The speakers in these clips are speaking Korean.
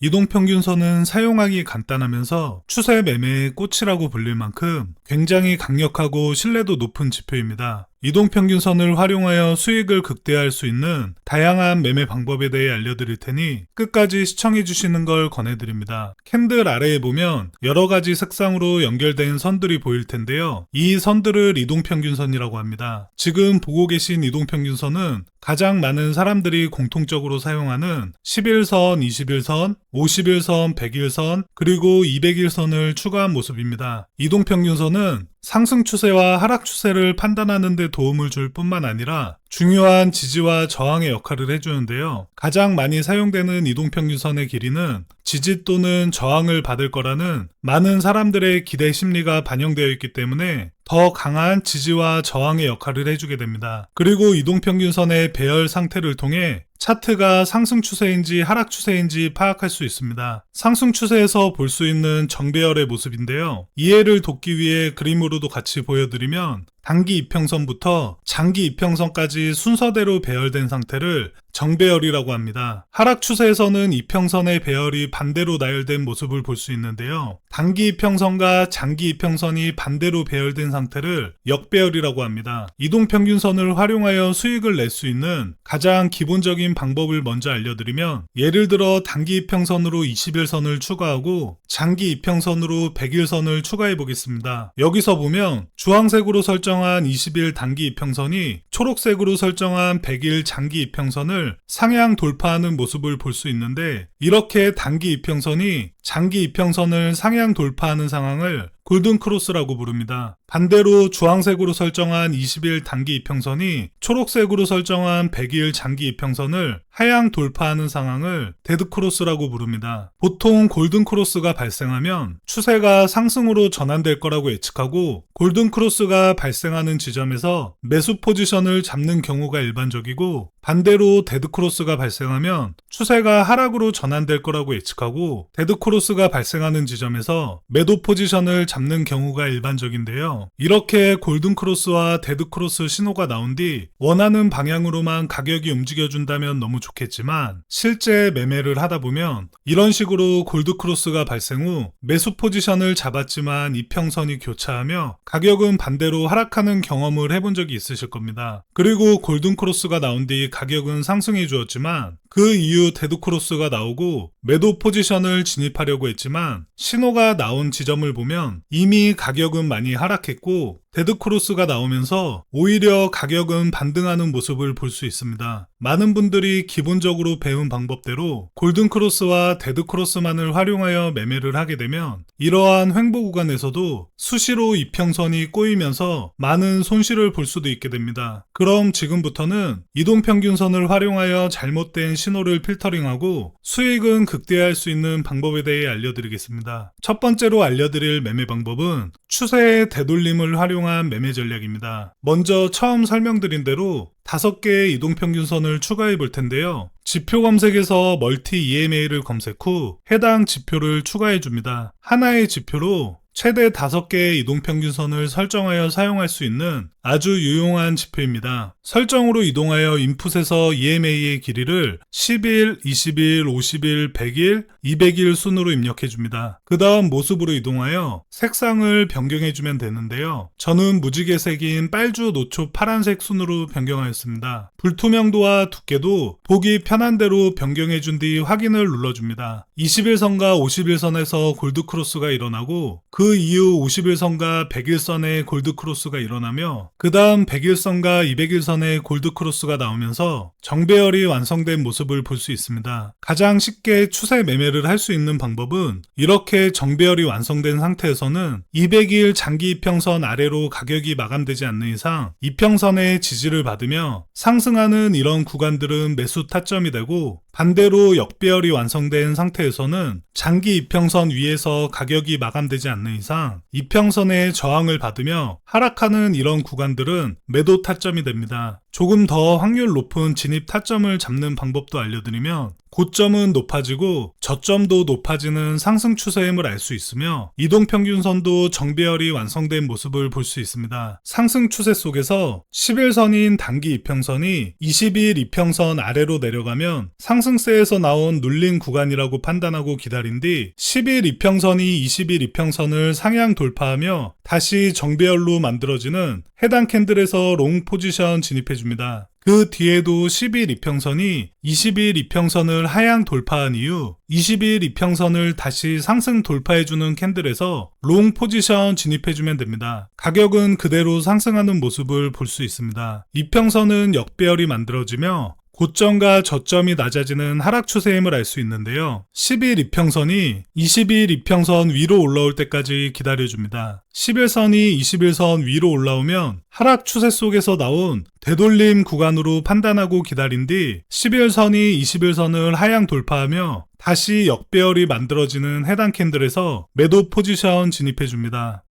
이동평균선은 사용하기 간단하면서 추세 매매의 꽃이라고 불릴 만큼 굉장히 강력하고 신뢰도 높은 지표입니다. 이동평균선을 활용하여 수익을 극대화할 수 있는 다양한 매매 방법에 대해 알려드릴 테니 끝까지 시청해 주시는 걸 권해드립니다. 캔들 아래에 보면 여러 가지 색상으로 연결된 선들이 보일 텐데요. 이 선들을 이동평균선이라고 합니다. 지금 보고 계신 이동평균선은 가장 많은 사람들이 공통적으로 사용하는 11선, 21선, 51선, 100일선, 그리고 200일선을 추가한 모습입니다. 이동평균선은 상승 추세와 하락 추세를 판단하는 데 도움을 줄 뿐만 아니라 중요한 지지와 저항의 역할을 해주는데요. 가장 많이 사용되는 이동평균선의 길이는 지지 또는 저항을 받을 거라는 많은 사람들의 기대 심리가 반영되어 있기 때문에 더 강한 지지와 저항의 역할을 해주게 됩니다. 그리고 이동평균선의 배열 상태를 통해 차트가 상승 추세인지 하락 추세인지 파악할 수 있습니다. 상승 추세에서 볼 수 있는 정배열의 모습인데요. 이해를 돕기 위해 그림으로도 같이 보여드리면 단기 이평선부터 장기 이평선까지 순서대로 배열된 상태를 정배열이라고 합니다. 하락 추세에서는 이평선의 배열이 반대로 나열된 모습을 볼 수 있는데요. 단기 이평선과 장기 이평선이 반대로 배열된 상태를 역배열이라고 합니다. 이동평균선을 활용하여 수익을 낼 수 있는 가장 기본적인 방법을 먼저 알려드리면 예를 들어 단기 이평선으로 21선을 추가하고 장기 이평선으로 100일선을 추가해 보겠습니다. 여기서 보면 주황색으로 설정한 20일 단기 이평선이 초록색으로 설정한 100일 장기 이평선을 상향 돌파하는 모습을 볼 수 있는데 이렇게 단기 이평선이 장기 이평선을 상향 돌파하는 상황을 골든 크로스라고 부릅니다. 반대로 주황색으로 설정한 20일 단기 이평선이 초록색으로 설정한 100일 장기 이평선을 하향 돌파하는 상황을 데드 크로스라고 부릅니다. 보통 골든 크로스가 발생하면 추세가 상승으로 전환될 거라고 예측하고 골든 크로스가 발생하는 지점에서 매수 포지션을 잡는 경우가 일반적이고 반대로 데드 크로스가 발생하면 추세가 하락으로 전환될 거라고 예측하고 데드 크로스가 발생하는 지점에서 매도 포지션을 잡는 경우가 일반적인데요. 이렇게 골든 크로스와 데드 크로스 신호가 나온 뒤 원하는 방향으로만 가격이 움직여준다면 너무 좋겠지만 실제 매매를 하다 보면 이런 식으로 골드 크로스가 발생 후 매수 포지션을 잡았지만 이평선이 교차하며 가격은 반대로 하락하는 경험을 해본 적이 있으실 겁니다. 그리고 골든 크로스가 나온 뒤 가격은 상승해 주었지만 그 이후 데드 크로스가 나오고 매도 포지션을 진입하려고 했지만 신호가 나온 지점을 보면 이미 가격은 많이 하락했고 데드크로스가 나오면서 오히려 가격은 반등하는 모습을 볼 수 있습니다. 많은 분들이 기본적으로 배운 방법대로 골든크로스와 데드크로스만을 활용하여 매매를 하게 되면 이러한 횡보 구간에서도 수시로 이평선이 꼬이면서 많은 손실을 볼 수도 있게 됩니다. 그럼 지금부터는 이동평균선을 활용하여 잘못된 신호를 필터링하고 수익은 극대화할 수 있는 방법에 대해 알려드리겠습니다. 첫 번째로 알려드릴 매매 방법은 추세의 되돌림을 활용한 매매 전략입니다. 먼저 처음 설명드린 대로 다섯 개의 이동평균선을 추가해 볼 텐데요. 지표 검색에서 멀티 EMA를 검색 후 해당 지표를 추가해 줍니다. 하나의 지표로 최대 5개의 이동평균선을 설정하여 사용할 수 있는 아주 유용한 지표입니다. 설정으로 이동하여 인풋에서 EMA의 길이를 10일, 20일, 50일, 100일, 200일 순으로 입력해 줍니다. 그 다음 모습으로 이동하여 색상을 변경해 주면 되는데요. 저는 무지개색인 빨주, 노초, 파란색 순으로 변경하였습니다. 불투명도와 두께도 보기 편한 대로 변경해 준 뒤 확인을 눌러줍니다. 21선과 51선에서 골드크로스가 일어나고 그 이후 51선과 100일선에 골드크로스가 일어나며 그 다음 100일선과 200일선에 골드크로스가 나오면서 정배열이 완성된 모습을 볼 수 있습니다. 가장 쉽게 추세 매매를 할 수 있는 방법은 이렇게 정배열이 완성된 상태에서는 200일 장기 이평선 아래로 가격이 마감되지 않는 이상 이평선의 지지를 받으며 상승하는 이런 구간들은 매수 타점이 되고 반대로 역배열이 완성된 상태에서는 장기 이평선 위에서 가격이 마감되지 않는 이상 이평선의 저항을 받으며 하락하는 이런 구간들은 매도 타점이 됩니다. 조금 더 확률 높은 진입 타점을 잡는 방법도 알려드리면 고점은 높아지고 저점도 높아지는 상승 추세임을 알 수 있으며 이동평균선도 정배열이 완성된 모습을 볼 수 있습니다. 상승 추세 속에서 11선인 단기 이평선이 20일 이평선 아래로 내려가면 상승세에서 나온 눌린 구간이라고 판단하고 기다린 뒤 10일 이평선이 20일 이평선을 상향 돌파하며 다시 정배열로 만들어지는 해당 캔들에서 롱 포지션 진입해줍니다. 그 뒤에도 10일 이평선이 20일 이평선을 하향 돌파한 이후 20일 이평선을 다시 상승 돌파해주는 캔들에서 롱 포지션 진입해주면 됩니다. 가격은 그대로 상승하는 모습을 볼 수 있습니다. 이평선은 역배열이 만들어지며 고점과 저점이 낮아지는 하락 추세임을 알 수 있는데요. 10일 이평선이 20일 이평선 위로 올라올 때까지 기다려줍니다. 11선이 21선 위로 올라오면 하락 추세 속에서 나온 되돌림 구간으로 판단하고 기다린 뒤 11선이 21선을 하향 돌파하며 다시 역배열이 만들어지는 해당 캔들에서 매도 포지션 진입해줍니다.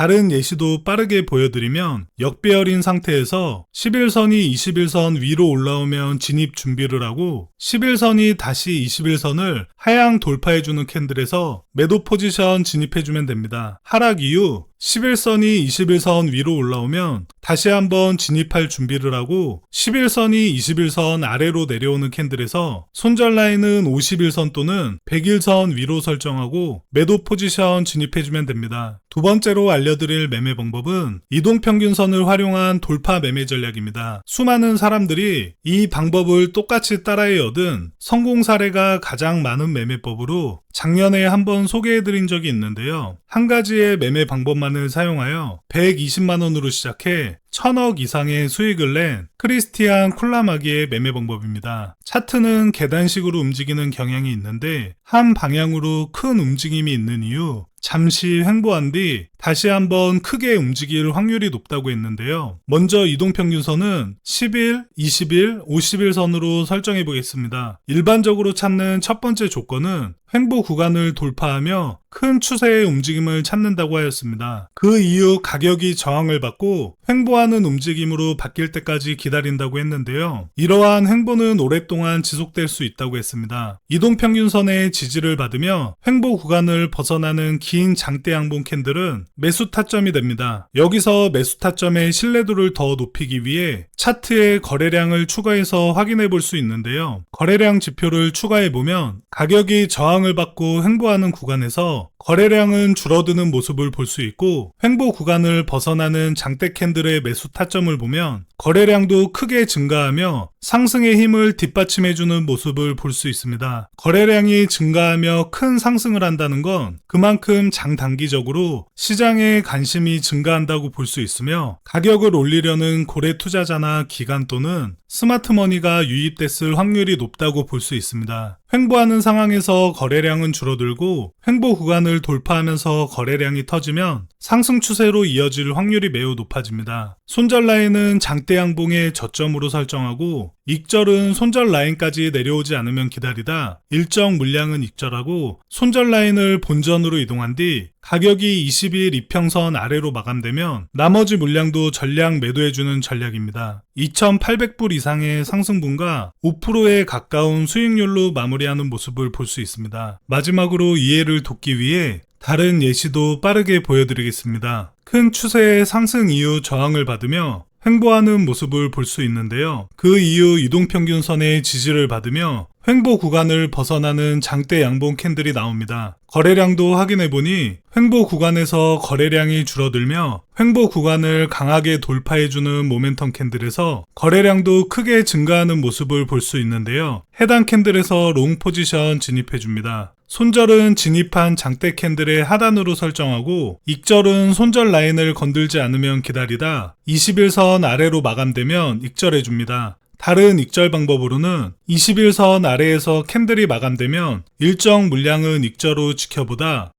다른 예시도 빠르게 보여드리면 역배열인 상태에서 11선이 21선 위로 올라오면 진입 준비를 하고 11선이 다시 21선을 하향 돌파해주는 캔들에서 매도 포지션 진입해주면 됩니다. 하락 이후 11선이 21선 위로 올라오면 다시 한번 진입할 준비를 하고 11선이 21선 아래로 내려오는 캔들에서 손절 라인은 51선 또는 101선 위로 설정하고 매도 포지션 진입해주면 됩니다. 두 번째로 알려드릴 매매 방법은 이동평균선을 활용한 돌파 매매 전략입니다. 수많은 사람들이 이 방법을 똑같이 따라해 얻은 성공 사례가 가장 많은 매매법으로 작년에 한번 소개해드린 적이 있는데요. 한 가지의 매매 방법만을 사용하여 120만원으로 시작해 1000억 이상의 수익을 낸 크리스티안 쿨라마기의 매매 방법입니다. 차트는 계단식으로 움직이는 경향이 있는데 한 방향으로 큰 움직임이 있는 이유 잠시 횡보한 뒤 다시 한번 크게 움직일 확률이 높다고 했는데요. 먼저 이동평균선은 10일, 20일, 50일 선으로 설정해 보겠습니다. 일반적으로 찾는 첫 번째 조건은 횡보 구간을 돌파하며 큰 추세의 움직임을 찾는다고 하였습니다. 그 이후 가격이 저항을 받고 횡보하는 움직임으로 바뀔 때까지 기다린다고 했는데요. 이러한 횡보는 오랫동안 지속될 수 있다고 했습니다. 이동평균선의 지지를 받으며 횡보 구간을 벗어나는 긴 장대 양봉 캔들은 매수 타점이 됩니다. 여기서 매수 타점의 신뢰도를 더 높이기 위해 차트의 거래량을 추가해서 확인해 볼 수 있는데요. 거래량 지표를 추가해 보면 가격이 저항을 받고 횡보하는 구간에서 거래량은 줄어드는 모습을 볼 수 있고 횡보 구간을 벗어나는 장대 캔들의 매수 타점을 보면 거래량도 크게 증가하며 상승의 힘을 뒷받침해주는 모습을 볼 수 있습니다. 거래량이 증가하며 큰 상승을 한다는 건 그만큼 장단기적으로 시장에 관심이 증가한다고 볼 수 있으며 가격을 올리려는 고래 투자자나 기관 또는 스마트머니가 유입됐을 확률이 높다고 볼 수 있습니다. 횡보하는 상황에서 거래량은 줄어들고 횡보 구간을 돌파하면서 거래량이 터지면 상승 추세로 이어질 확률이 매우 높아집니다. 손절 라인은 장대 양봉의 저점으로 설정하고 익절은 손절 라인까지 내려오지 않으면 기다리다 일정 물량은 익절하고 손절 라인을 본전으로 이동한 뒤 가격이 20일 이평선 아래로 마감되면 나머지 물량도 전량 매도해주는 전략입니다. 2,800불 이상의 상승분과 5%에 가까운 수익률로 마무리하는 모습을 볼 수 있습니다. 마지막으로 이해를 돕기 위해 다른 예시도 빠르게 보여드리겠습니다. 큰 추세의 상승 이후 저항을 받으며 횡보하는 모습을 볼 수 있는데요. 그 이후 이동평균선의 지지를 받으며 횡보 구간을 벗어나는 장대 양봉 캔들이 나옵니다. 거래량도 확인해보니 횡보 구간에서 거래량이 줄어들며 횡보 구간을 강하게 돌파해주는 모멘텀 캔들에서 거래량도 크게 증가하는 모습을 볼 수 있는데요. 해당 캔들에서 롱 포지션 진입해줍니다. 손절은 진입한 장대 캔들의 하단으로 설정하고 익절은 손절 라인을 건들지 않으면 기다리다 21선 아래로 마감되면 익절해 줍니다. 다른 익절 방법으로는 21선 아래에서 캔들이 마감되면 일정 물량은 익절로 지켜보다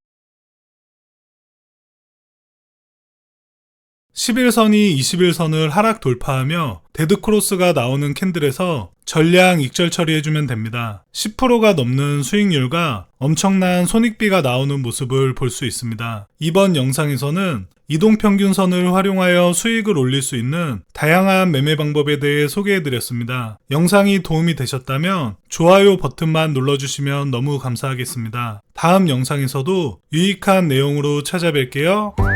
11선이 21선을 하락 돌파하며 데드크로스가 나오는 캔들에서 전량 익절 처리해주면 됩니다. 10%가 넘는 수익률과 엄청난 손익비가 나오는 모습을 볼 수 있습니다. 이번 영상에서는 이동평균선을 활용하여 수익을 올릴 수 있는 다양한 매매 방법에 대해 소개해드렸습니다. 영상이 도움이 되셨다면 좋아요 버튼만 눌러주시면 너무 감사하겠습니다. 다음 영상에서도 유익한 내용으로 찾아뵐게요.